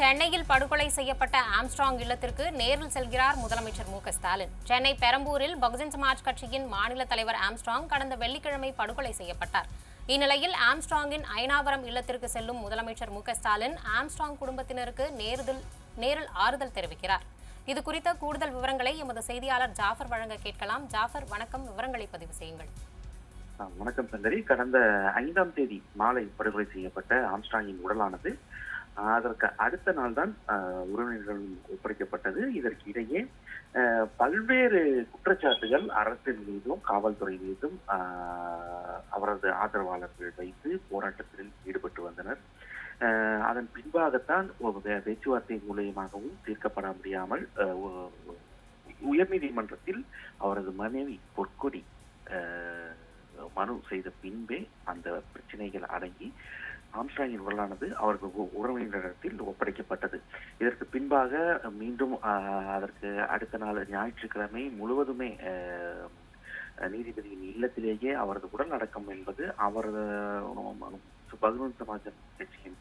சென்னையில் படுகொலை செய்யப்பட்ட ஆம்ஸ்ட்ராங் இல்லத்திற்கு நேரில் செல்கிறார் முதலமைச்சர் மு ஸ்டாலின். சென்னை பெரம்பூரில் பகுஜன் சமாஜ் கட்சியின் மாநில தலைவர் ஆம்ஸ்ட்ராங் கடந்த வெள்ளிக்கிழமை படுகொலை செய்யப்பட்டார். இந்நிலையில் ஆம்ஸ்ட்ராங்கின் ஐனாவரம் இல்லத்திற்கு செல்லும் முதலமைச்சர் மு ஸ்டாலின் ஆம்ஸ்ட்ராங் குடும்பத்தினருக்கு நேரில் நேரில் ஆறுதல் தெரிவிக்கிறார். இது குறித்த கூடுதல் விவரங்களை எமது செய்தியாளர் ஜாஃபர் வழங்க கேட்கலாம். ஜாஃபர் வணக்கம். விவரங்களை பதிவு செய்யுங்கள். வணக்கம் சந்தரி கடந்த ஐந்தாம் தேதி மாலை படுகொலை செய்யப்பட்ட ஆம்ஸ்ட்ராங்கின் உடலானது அதற்கு அடுத்த நாள் தான் உறவினர்களிடம் ஒப்படைக்கப்பட்டது. இதற்கு இடையே பல்வேறு குற்றச்சாட்டுகள் அரசின் மீதும் காவல்துறை மீதும் அவரது ஆதரவாளர்கள் வைத்து போராட்டத்தில் ஈடுபட்டு வந்தனர். அதன் பின்பாகத்தான் பேச்சுவார்த்தை மூலியமாகவும் தீர்க்கப்பட முடியாமல் உயர்நீதிமன்றத்தில் அவரது மனைவி பொற்கொடி மனு செய்த பின்பே அந்த பிரச்சனைகள் அடங்கி ஆம்ஸ்டாங்கின் உடலானது அவருக்கு உ- உறவினரிடத்தில் ஒப்படைக்கப்பட்டது. இதற்கு பின்பாக மீண்டும் அதற்கு அடுத்த நாள் ஞாயிற்றுக்கிழமை முழுவதுமே நீதிபதியின் இல்லத்திலேயே அவரது உடல் அடக்கம் என்பது அவரது பகுஜன் சமாஜ் கட்சியின்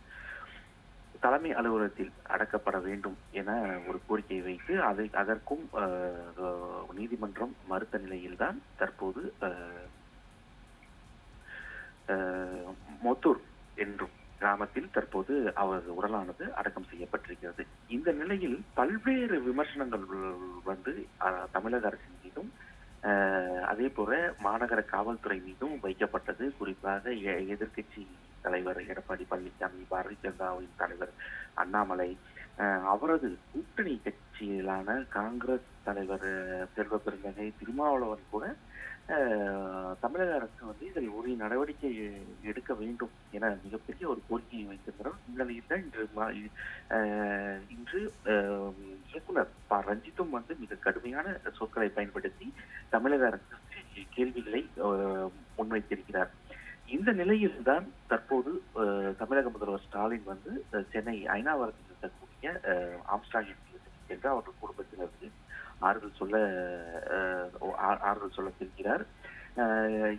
தலைமை அலுவலகத்தில் அடக்கப்பட வேண்டும் என ஒரு கோரிக்கையை வைத்து அதை அதற்கும் நீதிமன்றம் மறுத்த நிலையில்தான் தற்போது மொத்தூர் என்றும் கிராமத்தில் தற்போது அவரது உடலானது அடக்கம் செய்யப்பட்டிருக்கிறது. இந்த நிலையில் பல்வேறு விமர்சனங்கள் வந்து தமிழக அரசின் மீதும் அதே போல மாநகர காவல்துறை மீதும் வைக்கப்பட்டது. குறிப்பாக எ- எதிர்க்கட்சி தலைவர் எடப்பாடி பழனிசாமி பாரதிய ஜனதாவின் தலைவர் அண்ணாமலை அவரது கூட்டணி கட்சியிலான காங்கிரஸ் தலைவர் செல்வ பெருந்தகை திருமாவளவன் கூட தமிழக அரசு வந்து இதில் உரிய நடவடிக்கை எடுக்க வேண்டும் என மிகப்பெரிய ஒரு கோரிக்கையை வைத்திருக்கிறோம் இந்நிலையில் தான் இன்று மா- இன்று இயக்குனர் ப ரஞ்சித்தும் வந்து மிக கடுமையான சொற்களை பயன்படுத்தி தமிழக அரசு கேள்விகளை முன்வைத்திருக்கிறார். இந்த நிலையில் தான் தற்போது தமிழக முதல்வர் ஸ்டாலின் வந்து சென்னை ஐநாவரத்தில் இருக்கக்கூடிய ஆஹ், என்று அவர்கள் குடும்பத்தினருக்கு ஆறுதல் சொல்ல ஆ- ஆறுதல் சொல்ல செல்கிறார்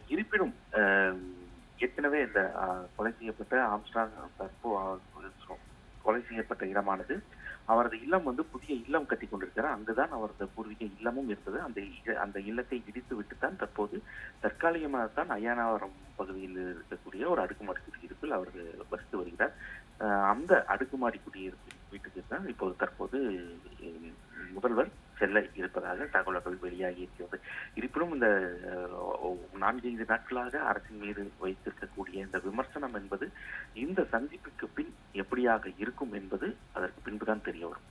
இருப்பினும் ஏற்கனவே இந்த கொலை செய்யப்பட்ட ஆம்ஸ்டாங் தற்போ கொலை செய்யப்பட்ட இடமானது அவரது இல்லம் வந்து புதிய இல்லம் கட்டி கொண்டிருக்கிறார். அங்குதான் அவரது பூர்வீக இல்லமும் இருந்தது. அந்த அந்த இல்லத்தை இடித்து விட்டுத்தான் தற்போது தற்காலிகமாகத்தான் அய்யானாவரம் பகுதியில் இருக்கக்கூடிய ஒரு அடுக்குமாடி குடியிருப்பில் அவர் வசித்து வருகிறார். அந்த அடுக்குமாடி குடியிருப்பு வீட்டுக்கு தான் இப்போது தற்போது முதல்வர் செல்ல இருப்பதாக தகவல்கள் வெளியாகி இருக்கிறது. இருப்பினும் இந்த நான்கைந்து நாட்களாக அரசின் மீது வைத்திருக்கக்கூடிய இந்த விமர்சனம் என்பது இந்த சந்திப்புக்கு பின் எப்படியாக இருக்கும் என்பது அதற்கு பின்புதான் தெரிய வரும்.